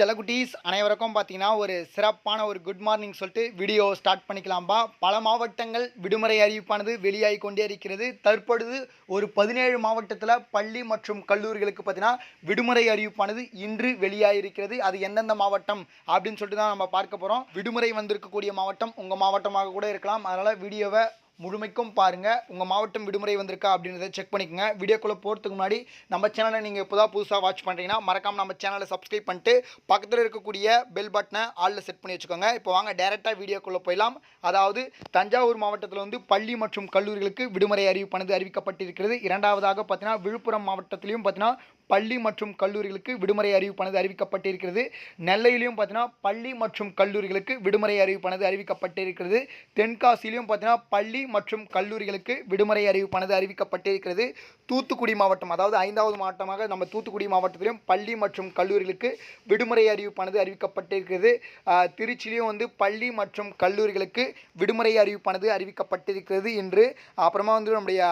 செல்லக்குட்டீஸ் அனைவருக்கும் பார்த்தீங்கன்னா ஒரு சிறப்பான ஒரு குட் மார்னிங் சொல்லிட்டு வீடியோ ஸ்டார்ட் பண்ணிக்கலாம்பா. பல மாவட்டங்கள் விடுமுறை அறிவிப்பானது வெளியாகி கொண்டே இருக்கிறது. தற்பொழுது ஒரு பதினேழு மாவட்டத்தில் பள்ளி மற்றும் கல்லூரிகளுக்கு பார்த்தீங்கன்னா விடுமுறை அறிவிப்பானது இன்று வெளியாகிருக்கிறது அது எந்தெந்த மாவட்டம் அப்படின்னு சொல்லிட்டு தான் நம்ம பார்க்க போகிறோம் விடுமுறை வந்திருக்கக்கூடிய மாவட்டம் உங்கள் மாவட்டமாக கூட இருக்கலாம். அதனால் வீடியோவை முழுமைக்கும் பாருங்கள் உங்கள் மாவட்டம் விடுமுறை வந்திருக்கா அப்படின்றத செக் பண்ணிக்கோங்க. வீடியோக்குள்ளே போகிறதுக்கு முன்னாடி நம்ம சேனலை நீங்கள் இப்போ தான் புதுசாக வாட்ச் பண்ணுறீங்கன்னா மறக்காமல் நம்ம சேனலை சப்ஸ்கிரைப் பண்ணிட்டு பக்கத்தில் இருக்கக்கூடிய பெல் பட்டனை ஆளில் செட் பண்ணி வச்சுக்கோங்க. இப்போ வாங்க டேரெக்டாக வீடியோக்குள்ளே போயிடலாம். அதாவது தஞ்சாவூர் மாவட்டத்தில் வந்து பள்ளி மற்றும் கல்லூரிகளுக்கு விடுமுறை அறிவிப்பானது அறிவிக்கப்பட்டிருக்கிறது. இரண்டாவதாக பார்த்தீங்கன்னா விழுப்புரம் மாவட்டத்திலையும் பார்த்தீங்கன்னா பள்ளி மற்றும் கல்லூரிகளுக்கு விடுமுறை அறிவிப்பானது அறிவிக்கப்பட்டிருக்கிறது. நெல்லையிலையும் பார்த்தீங்கன்னா பள்ளி மற்றும் கல்லூரிகளுக்கு விடுமுறை அறிவிப்பானது அறிவிக்கப்பட்டிருக்கிறது. தென்காசியிலையும் பார்த்தீங்கன்னா பள்ளி மற்றும் கல்லூரிகளுக்கு விடுமுறை அறிவிப்பானது அறிவிக்கப்பட்டிருக்கிறது. தூத்துக்குடி மாவட்டம் அதாவது ஐந்தாவது மாவட்டமாக நம்ம தூத்துக்குடி மாவட்டத்திலும் பள்ளி மற்றும் கல்லூரிகளுக்கு விடுமுறை அறிவிப்பானது அறிவிக்கப்பட்டிருக்கிறது. திருச்சியிலையும் வந்து பள்ளி மற்றும் கல்லூரிகளுக்கு விடுமுறை அறிவிப்பானது அறிவிக்கப்பட்டிருக்கிறது என்று அப்புறமா வந்து நம்முடைய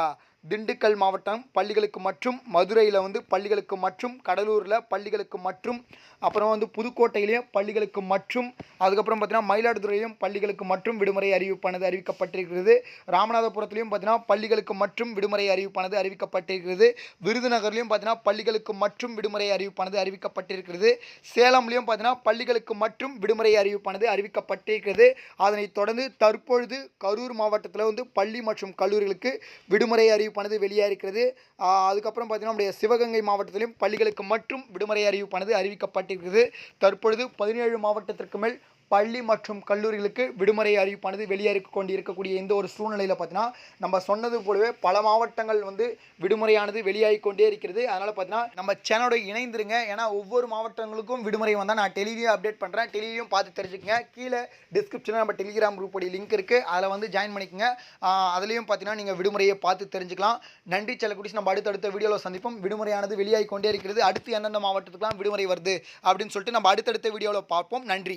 திண்டுக்கல் மாவட்டம் பள்ளிகளுக்கு மற்றும் மதுரையில் வந்து பள்ளிகளுக்கு மற்றும் கடலூரில் பள்ளிகளுக்கு மற்றும் அப்புறம் வந்து புதுக்கோட்டையிலையும் பள்ளிகளுக்கு மற்றும் அதுக்கப்புறம் பார்த்தீங்கன்னா மயிலாடுதுறையிலும் பள்ளிகளுக்கு மற்றும் விடுமுறை அறிவிப்பானது அறிவிக்கப்பட்டிருக்கிறது. ராமநாதபுரத்துலையும் பார்த்தீங்கன்னா பள்ளிகளுக்கு மற்றும் விடுமுறை அறிவிப்பானது அறிவிக்கப்பட்டிருக்கிறது. விருதுநகர்லையும் பார்த்தீங்கன்னா பள்ளிகளுக்கு மற்றும் விடுமுறை அறிவிப்பானது அறிவிக்கப்பட்டிருக்கிறது. சேலம்லையும் பார்த்தீங்கன்னா பள்ளிகளுக்கு மற்றும் விடுமுறை அறிவிப்பானது அறிவிக்கப்பட்டிருக்கிறது. அதனைத் தொடர்ந்து தற்பொழுது கரூர் மாவட்டத்தில் வந்து பள்ளி மற்றும் கல்லூரிகளுக்கு விடுமுறை அறிவிப்பானது வெளியாகிருக்கிறது இருக்கிறது அதுக்கப்புறம் பார்த்தீங்கன்னா நம்முடைய சிவகங்கை மாவட்டத்திலும் பள்ளிகளுக்கு மற்றும் விடுமுறை அறிவிப்பானது அறிவிக்கப்பட்டிருக்கிறது. தற்பொழுது பதினேழு மாவட்டத்திற்கு மேல் பள்ளி மற்றும் கல்லூரிகளுக்கு விடுமுறை அறிவிப்பானது வெளியேறி கொண்டிருக்கக்கூடிய இந்த ஒரு சூழ்நிலையில் பார்த்தீங்கன்னா நம்ம சொன்னது போலவே பல மாவட்டங்கள் வந்து விடுமுறையானது வெளியாகி கொண்டே இருக்கிறது. அதனால் பார்த்தீங்கன்னா நம்ம சேனலோட இணைந்துருங்க. ஏன்னா ஒவ்வொரு மாவட்டங்களுக்கும் விடுமுறை வந்தால் நான் டெலிவியும் அப்டேட் பண்ணுறேன் டெலிவியும் பார்த்து தெரிஞ்சுக்கங்க. கீழே டிஸ்கிரிப்ஷனில் நம்ம டெலிகிராம் குரூப்போடைய லிங்க் இருக்குது அதில் வந்து ஜாயின் பண்ணிக்கங்க. அதுலேயும் பார்த்தீங்கன்னா நீங்கள் விடுமுறையை பார்த்து தெரிஞ்சுக்கலாம். நன்றி செல்லக்குடிஸ் நம்ம அடுத்தடுத்த வீடியோவில் சந்திப்போம். விடுமுறையானது வெளியாகி கொண்டே இருக்கிறது. அடுத்து எந்தெந்த மாவட்டத்துக்குலாம் விடுமுறை வருது அப்படின்னு சொல்லிட்டு நம்ம அடுத்தடுத்த வீடியோவில் பார்ப்போம். நன்றி.